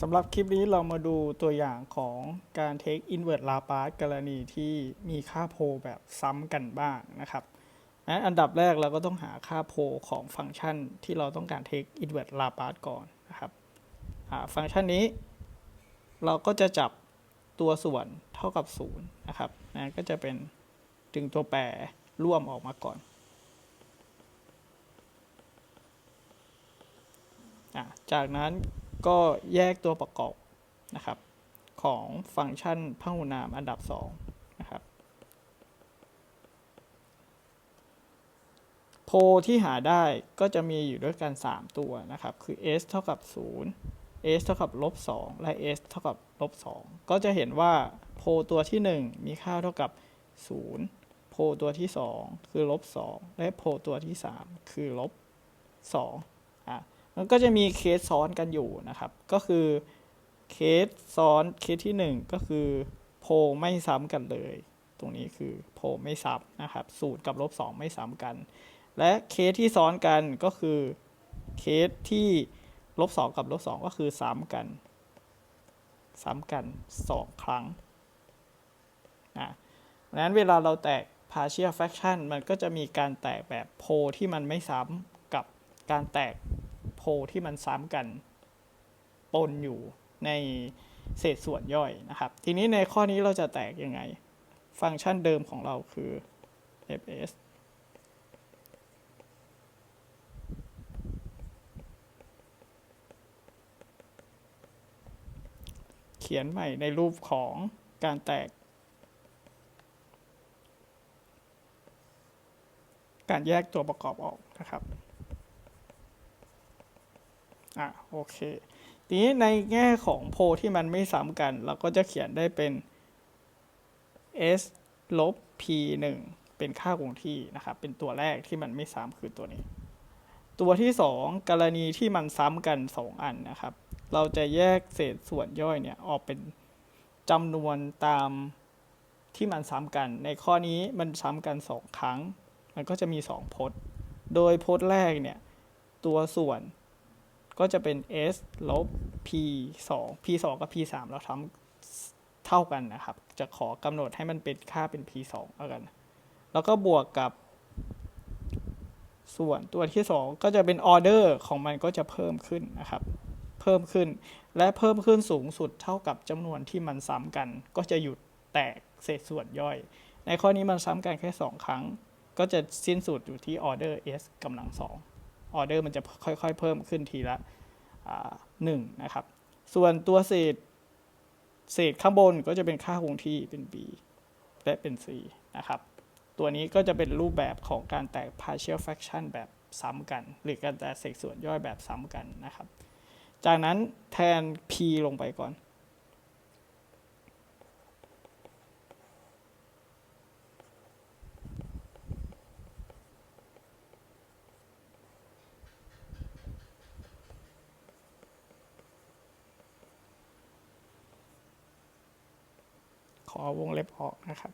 สำหรับคลิปนี้เรามาดูตัวอย่างของการ take inverse Laplace กรณีที่มีค่าโพลแบบซ้ำกันบ้างนะครับอันดับแรกเราก็ต้องหาค่าโพลของฟังก์ชันที่เราต้องการ take inverse Laplace ก่อนนะครับอ่าฟังก์ชันนี้ เราก็จะจับตัวส่วนเท่ากับ0นะครับนะก็จะเป็นดึงตัวแปรร่วมออกมาก่อนอจากนั้น ก็แยกตัวประกอบนะครับ ของฟังก์ชันพหุนามอันดับ2นะครับโพที่หาได้ก็จะมีอยู่ด้วยกัน 3 ตัวนะครับ คือ s เท่ากับ 0 s เท่ากับลบ2และ s เท่ากับลบ2ก็จะเห็นว่าโพตัวที่ 1 มีค่าเท่ากับ 0 โพตัวที่ 2 คือลบ2และโพตัวที่ 3 คือลบ2อะ มันก็จะมีเคสซ้อนกันอยู่นะครับ ก็คือเคสซ้อนเคสที่ 1 ก็คือโพลไม่ซ้ำกันเลย ตรงนี้คือโพลไม่ซ้ำนะครับสูตรกับลบ2ไม่ซ้ำกัน และเคสที่ซ้อนกันก็คือเคสที่ลบ2กับลบ2ก็คือซ้ำกันซ้ำกัน 2 ครั้งนะดังนั้นเวลาเราแตก partial fraction มันก็จะมีการแตกแบบโพลที่มันไม่ซ้ำกับการแตก โพลที่มันซ้ำกันปนอยู่ในเศษส่วนย่อยนะครับ ทีนี้ในข้อนี้เราจะแตกยังไง ฟังก์ชันเดิมของเราคือ fs เขียนใหม่ในรูปของการแตก การแยกตัวประกอบออกนะครับ อะโอเค ทีนี้ในแง่ของโพลที่มันไม่ซ้ำกัน เราก็จะเขียนได้เป็น s ลบ p 1เป็นค่าคงที่นะครับ เป็นตัวแรกที่มันไม่ซ้ำคือตัวนี้ ตัวที่ 2 กรณีที่มันซ้ำกัน 2 อันนะครับ เราจะแยกเศษส่วนย่อยเนี่ยออกเป็นจำนวนตามที่มันซ้ำกัน ในข้อนี้มันซ้ำกัน 2 ครั้ง มันก็จะมี 2 พจน์ โดยพจน์แรกเนี่ย ตัวส่วน ก็จะเป็น s ลบ p 2 p 2กับ p 3เราทำเท่ากันนะครับ จะขอกำหนดให้มันเป็นค่าเป็น p 2แล้วกัน แล้วก็บวกกับส่วนตัวที่ 2 ก็จะเป็นออเดอร์ของมันก็จะเพิ่มขึ้นนะครับ เพิ่มขึ้นและเพิ่มขึ้นสูงสุดเท่ากับจำนวนที่มันซ้ำกัน ก็จะหยุดแตกเศษส่วนย่อย ในข้อนี้มันซ้ำกันแค่ 2 ครั้ง ก็จะสิ้นสุดอยู่ที่ออเดอร์ s กำลังส อออเดอร์มันจะค่อยๆ เพิ่มขึ้นทีละหนึ่งนะครับ ส่วนตัวเศษ เศษข้างบนก็จะเป็นค่าคงที่เป็น b และเป็น c นะครับ ตัวนี้ก็จะเป็นรูปแบบของการแตก partial fraction แบบซ้ำกัน หรือการแตกเศษส่วนย่อยแบบซ้ำกันนะครับ จากนั้นแทน p ลงไปก่อน อวงเล็บออกนะครับ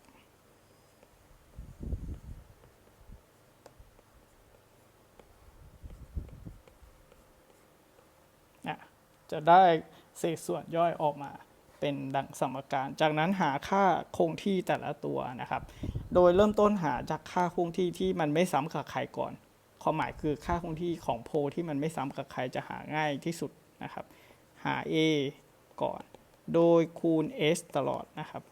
จะได้เศษส่วนย่อยออกมาเป็นดังสมการ จากนั้นหาค่าคงที่แต่ละตัวนะครับ โดยเริ่มต้นหาจากค่าคงที่ที่มันไม่ซ้ำกับใครก่อน ความหมายคือค่าคงที่ของโพลที่มันไม่ซ้ำกับใครจะหาง่ายที่สุดนะครับ หา a ก่อน โดยคูณ s ตลอดนะครับ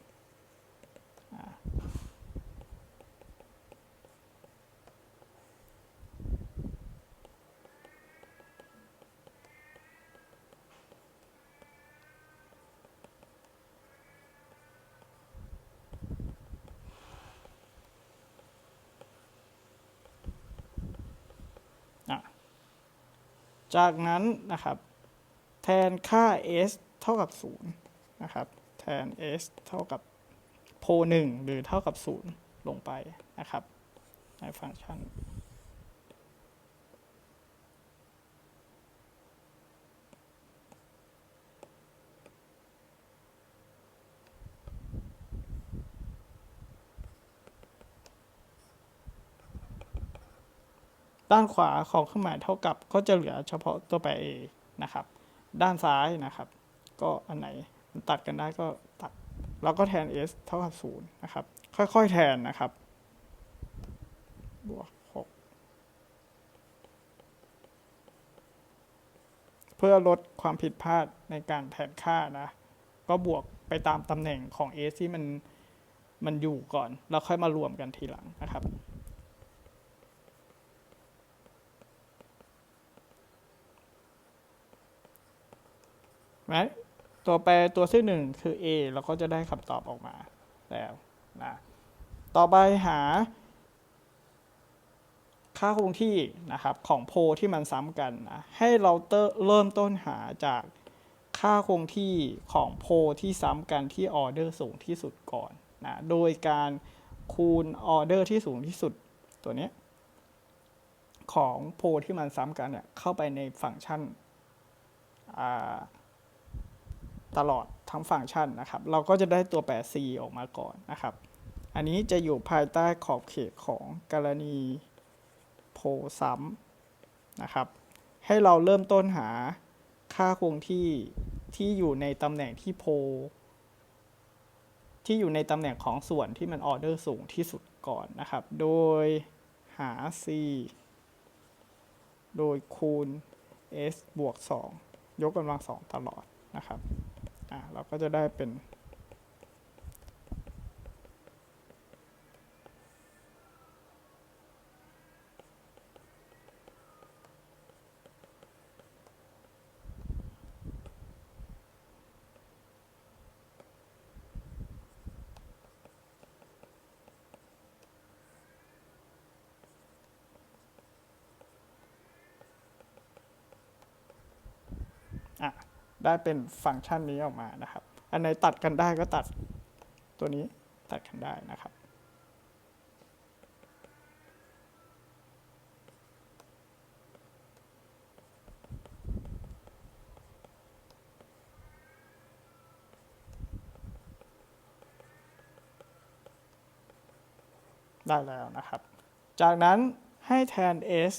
จากนั้นนะครับแทนค่า s เท่ากับ0นะครับแทน s เท่ากับโพ1หรือเท่ากับ 0 ลงไปนะครับในฟังก์ชัน ด้านขวาของเครื่องหมายเท่ากับก็จะเหลือเฉพาะตัวแปร a นะครับ ด้านซ้ายนะครับ ก็อันไหนมันตัดกันได้ก็ตัด แล้วก็แทน s เท่ากับศูนย์นะครับ ค่อยๆแทนนะครับ บวกหกเพื่อลดความผิดพลาดในการแทนค่านะ ก็บวกไปตามตำแหน่งของ s ที่มันมันอยู่ก่อน แล้วค่อยมารวมกันทีหลังนะครับ ไหมตัวแปรตัวที่หนึ่งคือ a เราก็จะได้คำตอบออกมาแล้วนะต่อไปหา ค่าคงที่นะครับของโพลที่มันซ้ำกันนะให้เราเริ่มต้นหาจากค่าคงที่ของโพลที่ซ้ำกันที่ออเดอร์สูงที่สุดก่อนนะโดยการคูณออเดอร์ที่สูงที่สุดตัวนี้ของโพลที่มันซ้ำกันเนี่ยเข้าไปในฟังก์ชันอ่า ตลอดทั้งฟังก์ชันนะครับ เราก็จะได้ตัวแปร c ออกมาก่อนนะครับ อันนี้จะอยู่ภายใต้ขอบเขตของกรณีโพซ้ำนะครับ ให้เราเริ่มต้นหาค่าคงที่ที่อยู่ในตำแหน่งที่โพ ที่อยู่ในตำแหน่งของส่วนที่มันออเดอร์สูงที่สุดก่อนนะครับ โดยหา c โดยคูณ s บวก 2 ยกกำลังสองตลอดนะครับ อะเราก็จะได้เป็น อะ ได้เป็นฟังก์ชันนี้ออกมานะครับ อันไหนตัดกันได้ก็ตัดตัวนี้ตัดกันได้นะครับได้แล้วนะครับ จากนั้นให้แทน s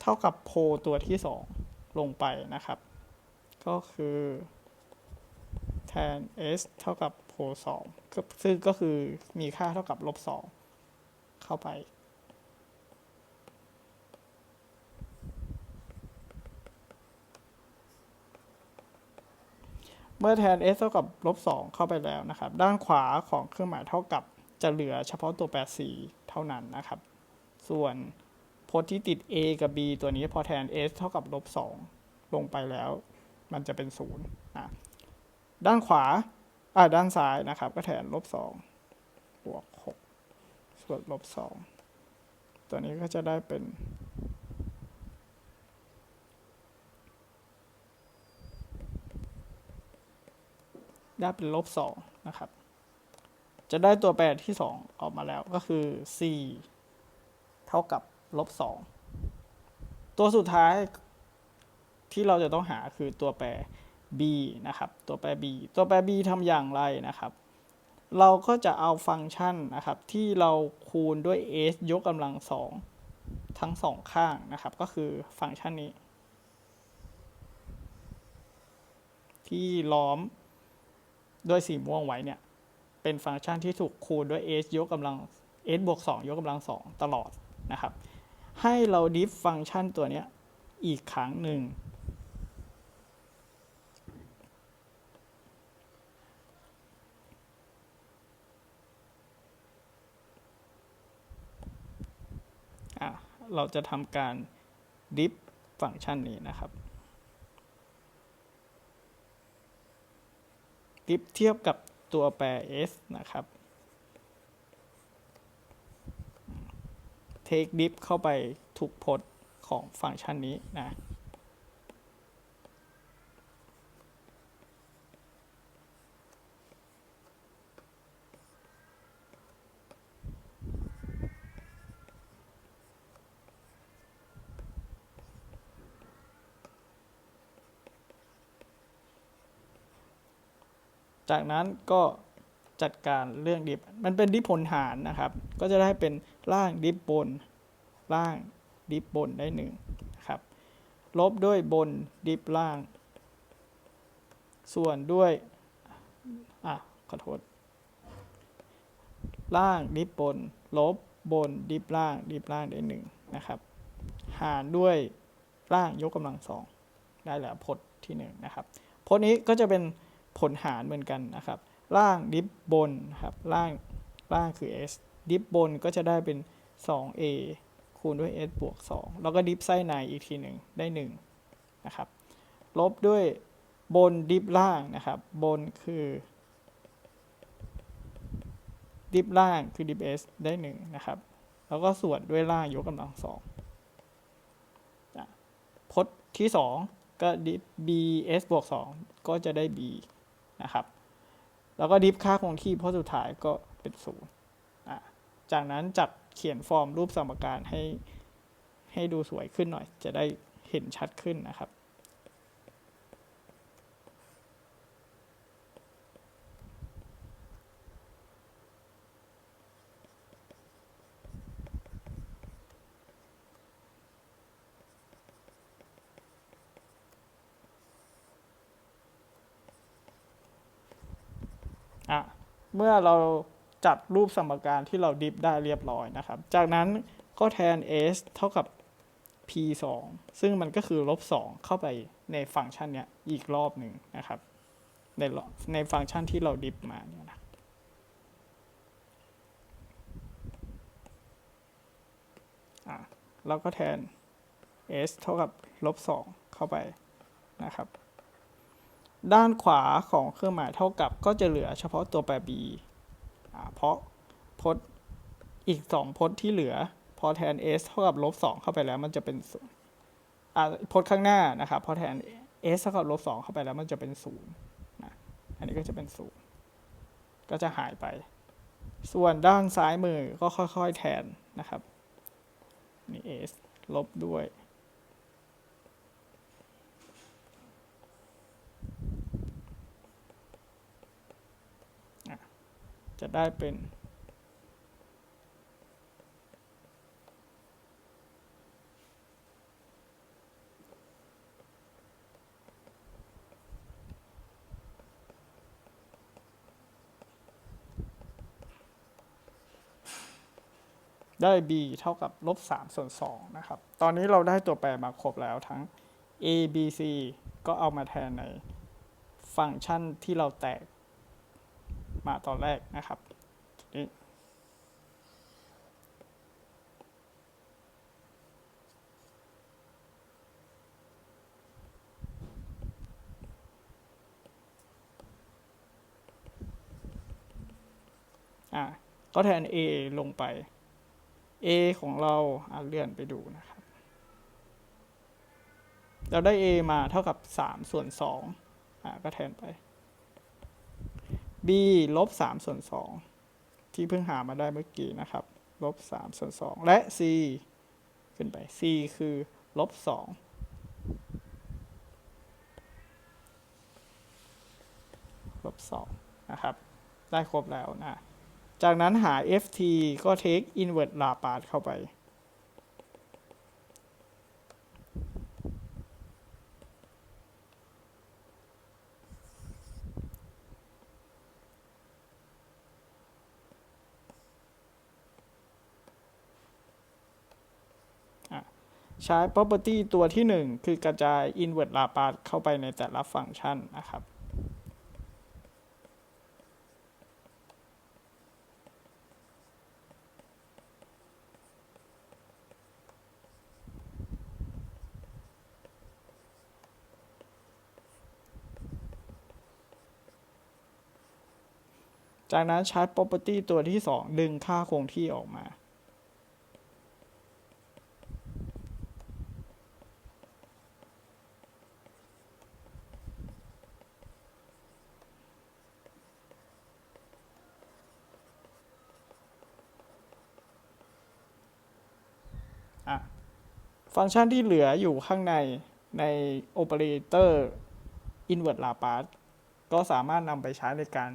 เท่ากับโพลตัวที่ 2 ลงไปนะครับ ก็คือแทน s เท่ากับโพล2ก็ซึ่งก็คือมีค่าเท่ากับลบ2เข้าไป เมื่อแทน s เท่ากับลบ2เข้าไปแล้วนะครับ ด้านขวาของเครื่องหมายเท่ากับจะเหลือเฉพาะตัวแปร c เท่านั้นนะครับ ส่วนพจน์ที่ติด a กับ b ตัวนี้พอแทน s เท่ากับลบ2ลงไปแล้ว มันจะเป็น0นะด้านขวาอ่าด้านซ้ายนะครับ ก็แทนลบสองบวกหกส่วนลบสองตัวนี้ก็จะได้เป็นได้เป็นลบสองนะครับ จะได้ตัวแปรที่สองออกมาแล้วก็คือ c เท่ากับลบสองตัวสุดท้าย ที่เราจะต้องหาคือตัวแปร b นะครับ ตัวแปร b ตัวแปร b ทำอย่างไรนะครับ เราก็จะเอาฟังก์ชันนะครับ ที่เราคูณด้วย s ยกกำลังสองทั้งสองข้างนะครับ ก็คือฟังก์ชันนี้ ที่ล้อมด้วยสีม่วงไว้เนี่ย เป็นฟังก์ชันที่ถูกคูณด้วย s ยกกำลัง s บวก2ยกกำลัง2ตลอดนะครับ ให้เราดิฟฟังก์ชันตัวนี้อีกครั้งหนึ่ง อะ เราจะทำการดิฟฟังก์ชันนี้นะครับดิฟเทียบกับตัวแปร s นะครับเทคดิฟเข้าไปทุกพจน์ของฟังก์ชันนี้นะ จากนั้นก็จัดการเรื่องดิฟมันเป็นดิฟผลหารนะครับ ก็จะได้เป็นล่างดิฟบน ล่างดิฟบนได้หนึ่งนะครับ ลบด้วยบนดิฟล่าง ส่วนด้วย อะ ขอโทษ ล่างดิฟบน ลบบนดิฟล่าง ดิฟล่างได้หนึ่งนะครับ หารด้วยล่างยกกำลังสองได้แล้วพจน์ที่หนึ่งนะครับพจน์นี้ก็จะเป็น ผลหารเหมือนกันนะครับ ล่างดิฟบนครับล่างล่างคือ s ดิฟบนก็จะได้เป็น 2a คูณด้วย s บวก 2 แล้วก็ดิฟไส้ในอีกทีหนึ่งได้1นะครับลบด้วยบนดิฟล่างนะครับ บนคือดิฟล่างคือดิฟ s ได้1นะครับ แล้วก็ส่วนด้วยล่างยกกำลังสองพจน์ที่ 2 ก็ดิฟ bs บวก 2 ก็จะได้ b นะครับ แล้วก็ดิฟค่าคงที่เพราะสุดท้ายก็เป็นศูนย์จากนั้นจัดเขียนฟอร์มรูปสมการให้ให้ดูสวยขึ้นหน่อย จะได้เห็นชัดขึ้นนะครับ อะเมื่อเราจัดรูปสมการที่เราดิฟได้เรียบร้อยนะครับ จากนั้นก็แทน s เท่ากับ p 2ซึ่งมันก็คือลบ 2 เข้าไปในฟังก์ชันเนี้ยอีกรอบหนึ่งนะครับ ในในฟังก์ชันที่เราดิฟมาเนี่ยนะอะเราก็แทน s เท่ากับลบ 2 เข้าไปนะครับ ด้านขวาของเครื่องหมายเท่ากับก็จะเหลือเฉพาะตัวแปร b เพราะพจน์อีก 2พจน์ที่เหลือ พอแทน s เท่ากับลบ2เข้าไปแล้วมันจะเป็นศูนย์พจน์ข้างหน้านะครับ พอแทน s เท่ากับลบ2เข้าไปแล้วมันจะเป็นศูนย์นะอันนี้ก็จะเป็นศูนย์ก็จะหายไป ส่วนด้านซ้ายมือก็ค่อยๆแทนนะครับนี่ s ลบด้วย จะได้เป็นได้ b เท่ากับลบ3ส่วน2นะครับ ตอนนี้เราได้ตัวแปรมาครบแล้วทั้ง a b c ก็เอามาแทนในฟังก์ชันที่เราแตก มาตอนแรกนะครับนี่อะก็แทน a ลงไป a ของเราอะเลื่อนไปดูนะครับ เราได้ a มาเท่ากับ 3 ส่วน2อะก็แทนไป b ลบ3ส่วน2ที่เพิ่งหามาได้เมื่อกี้นะครับลบ3ส่วน2และ c ขึ้นไป c คือลบ2ลบ2นะครับ ได้ครบแล้วนะ จากนั้นหา ft ก็ take inverse Laplace เข้าไป ใช้ property ตัวที่ 1 คือกระจาย inverse Laplace เข้าไปในแต่ละฟังก์ชันนะครับจากนั้นใช้ property ตัวที่ 2 ดึงค่าคงที่ออกมา อะ ฟังก์ชันที่เหลืออยู่ข้างในในโอเปอเรเตอร์ inverse Laplace ก็สามารถนำไปใช้ในการ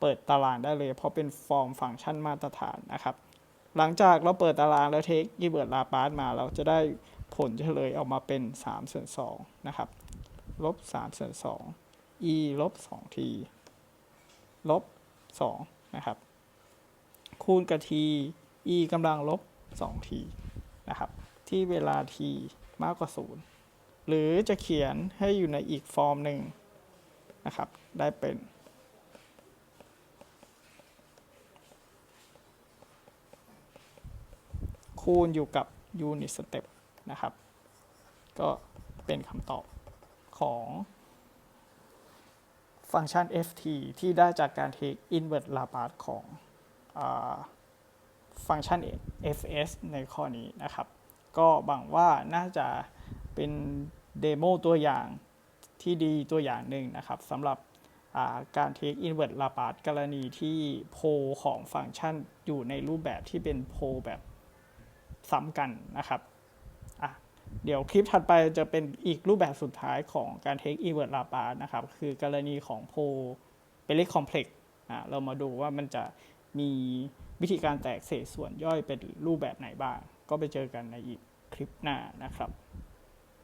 เปิดตารางได้เลย เพราะเป็นฟอร์มฟังก์ชันมาตรฐานนะครับ หลังจากเราเปิดตารางแล้วเทค inverse Laplace มาเราจะได้ผลเฉลยออกมาเป็น3ส่วน2นะครับลบ3ส่วน2 e ลบ 2t ลบ2นะครับ คูณกับ t e กำลังลบ 2t นะครับ ที่เวลา t มากกว่า 0 หรือจะเขียนให้อยู่ในอีกฟอร์มหนึ่งนะครับ ได้เป็นคูณอยู่กับ unit step นะครับ ก็เป็นคำตอบของฟังก์ชัน ft ที่ได้จากการ take inverse Laplace ของอฟังก์ชัน fs ในข้อนี้นะครับ ก็หวังว่าน่าจะเป็นเดโมตัวอย่างที่ดีตัวอย่างหนึ่งนะครับสำหรับาการ take inverse Laplace กรณีที่โพของฟังก์ชันอยู่ในรูปแบบที่เป็นโพแบบซ้ำกันนะครับเดี๋ยวคลิปถัดไปจะเป็นอีกรูปแบบสุดท้ายของการ take inverse Laplace นะครับ คือกรณีของโพเป็นเลข complex อะเรามาดูว่ามันจะมีวิธีการแตกเศษส่วนย่อยเป็นรูปแบบไหนบ้าง ก็ไปเจอกันในอีกคลิปหน้านะครับ